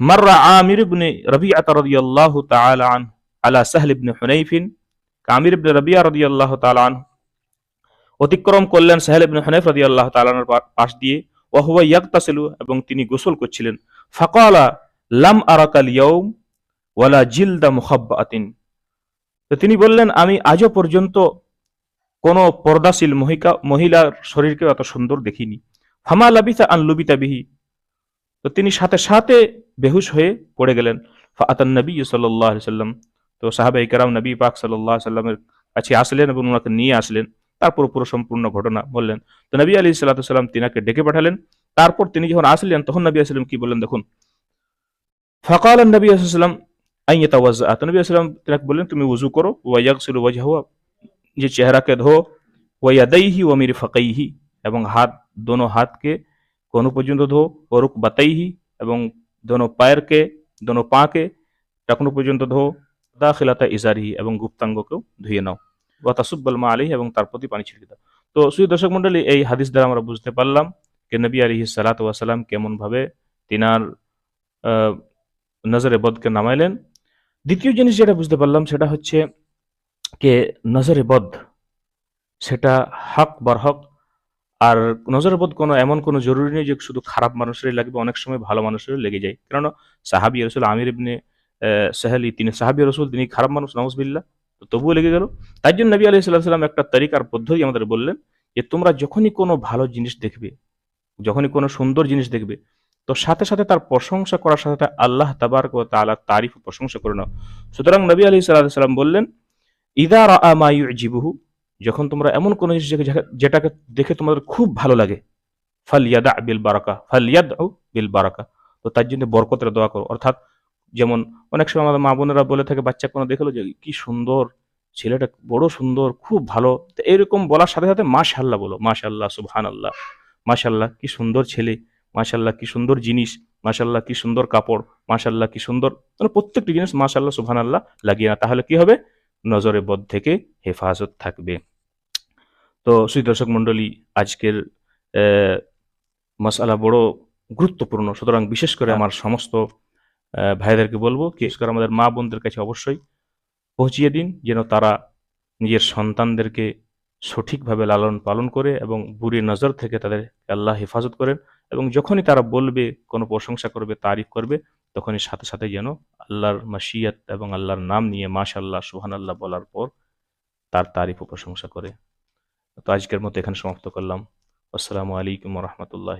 মাররা আমির ইবনে রবিআতা রাদিয়াল্লাহু তাআলা আন, আলা সাহল ইবনে হুনাইফিন, কামির ইবনে রবিআ রাদিয়াল্লাহু তাআলা আন, অতিক্রম করলেন সাহেল ইবনে হুনাইফ রাদিয়াল্লাহু তাআলা আনর পাশ দিয়ে ওয়াহুয়া ইয়াকতাসিলু এবং তিনি গোসল করছিলেন। ফাকালা, লাম আরাকাল ইয়াউম ওয়ালা জিলদা মুখাব্বাতিন। তো তিনি বললেন, আমি আজও পর্যন্ত কোনো পর্দাশীল মহিকা, মহিলার শরীরকে অত সুন্দর দেখিনি। হামা লাবিতা আন লুবিতা বিহি। তো তিনি সাথে সাথে বেহুশ হয়ে পড়ে গেলেন। ফাতান নবী আলাইহি সাল্লাম। তো সাহাবাই ইকরাম, নবী পাক আলাইহি সাল্লামের কাছে আসলেন এবং ওনাকে নিয়ে আসলেন। তারপর পুরো সম্পূর্ণ ঘটনা বললেন। তো নবী আলী সাল্লাম তিনাকে ডেকে পাঠালেন। তারপর তিনি যখন আসলেন, তখন নবী আসলাম কি বললেন দেখুন। ফকাল নবী আসলাম আইয়তা ওয়াজা তো নবী আসলাম তিনাকে বললেন, তুমি উজু করো। ওয়াইয়াগসিলু ওয়াজহু যে চেহারাকে ধো। ওয়াইয়াদাইহি ওয়া মিরফাকাইহি। এবং হাত, দোনো হাতকে কোন পর্যন্ত ধো ও রুক বাতাইহি এবং দোনো পায়েরকে দোনো পাকে টাকনো পর্যন্ত ধো দাখিলাতা ইজারিহি এবং গুপ্তাঙ্গকেও ধুয়ে নাও ওয়া তাসুব্বাল মা আলাইহি এবং তার প্রতি পানি ছিটিয়ে দাও তো সুই দর্শক মন্ডলী এই হাদিস দ্বারা আমরা বুঝতে পারলাম যে নবী আলাইহিস সালাতু ওয়াসালাম কেমন ভাবে তিনার নজরে বদকে নামাইলেন দ্বিতীয় জিনিস যেটা বুঝতে পারলাম সেটা হচ্ছে কে নজরে বদ সেটা হক বার হক আর নজরে বদ কোনো, এমন কোনো জরুরি নেই যে শুধু খারাপ মানুষেরই লাগবে, অনেক সময় ভালো মানুষেরও লেগে যায়। কেননা সাহাবি রসুল আমির ইবনে সাহালি, তিনি সাহাবি রসুল, তিনি খারাপ মানুষ নওয়াজবিল্লাহ তো তবুও লেগে গেল। তাই জন্য নবী আলাইহি সাল্লাম একটা তরিকার পদ্ধতি আমাদের বললেন যে তোমরা যখনই কোনো ভালো জিনিস দেখবে, যখনই কোনো সুন্দর জিনিস দেখবে, তো সাথে সাথে তার প্রশংসা করার সাথে সাথে আল্লাহ তাবার তাআলা তারিফ প্রশংসা করে নাও। সুতরাং নবী আলাইহি সাল্লাম বললেন, ইদা রা মা ইউজিবুহু যখন তোমরা এমন কোনো জিনিস যেটাকে দেখে তোমাদের খুব ভালো লাগে ফাল ইয়াদা বিল বারাকা ফাল ইয়াদউ বিল বারাকা, তো তার জন্য বরকতের দোয়া করো। অর্থাৎ যেমন অনেক সময় আমাদের মা বোনেরা বলে থাকে, বাচ্চা কোনো দেখল যে কি সুন্দর, ছেলেটা বড় সুন্দর, খুব ভালো। তো এরকম বলার সাথে সাথে মাশাল্লাহ বলো মাশাল্লাহ সুবহান আল্লাহ মাশাল্লাহ কি সুন্দর ছেলে মাশাল্লাহ কি সুন্দর জিনিস মাশাল্লাহ কি সুন্দর কাপড় মাশাল্লাহ কি সুন্দর মানে প্রত্যেকটি জিনিস মাশাল্লাহ সুবহান আল্লাহ লাগিয়ে না। তাহলে কি হবে? নজরে বদ থেকে হেফাজত থাকবে। তো সুই দর্শক মন্ডলী আজকের মশালা বড় গুরুত্বপূর্ণ। সুতরাং বিশেষ করে আমার সমস্ত ভাইদেরকে বলব বিশেষ করে আমাদের মা বোনদের কাছে অবশ্যই পৌঁছিয়ে দিন যেন তারা নিজের সন্তানদেরকে সঠিকভাবে লালন পালন করে এবং বুড়ি নজর থেকে তাদের আল্লাহ হেফাজত করেন এবং যখনই তারা বলবে কোনো প্রশংসা করবে তারিফ করবে তখনই সাথে সাথে যেন আল্লাহর মাসিয়াত এবং আল্লাহর নাম নিয়ে মাশাল্লাহ সুহান আল্লাহ বলার পর তার তারিফ ও প্রশংসা করে। তো আজকের মতো এখানে সমাপ্ত করলাম। আসসালামু আলাইকুম রহমতুল্লাহ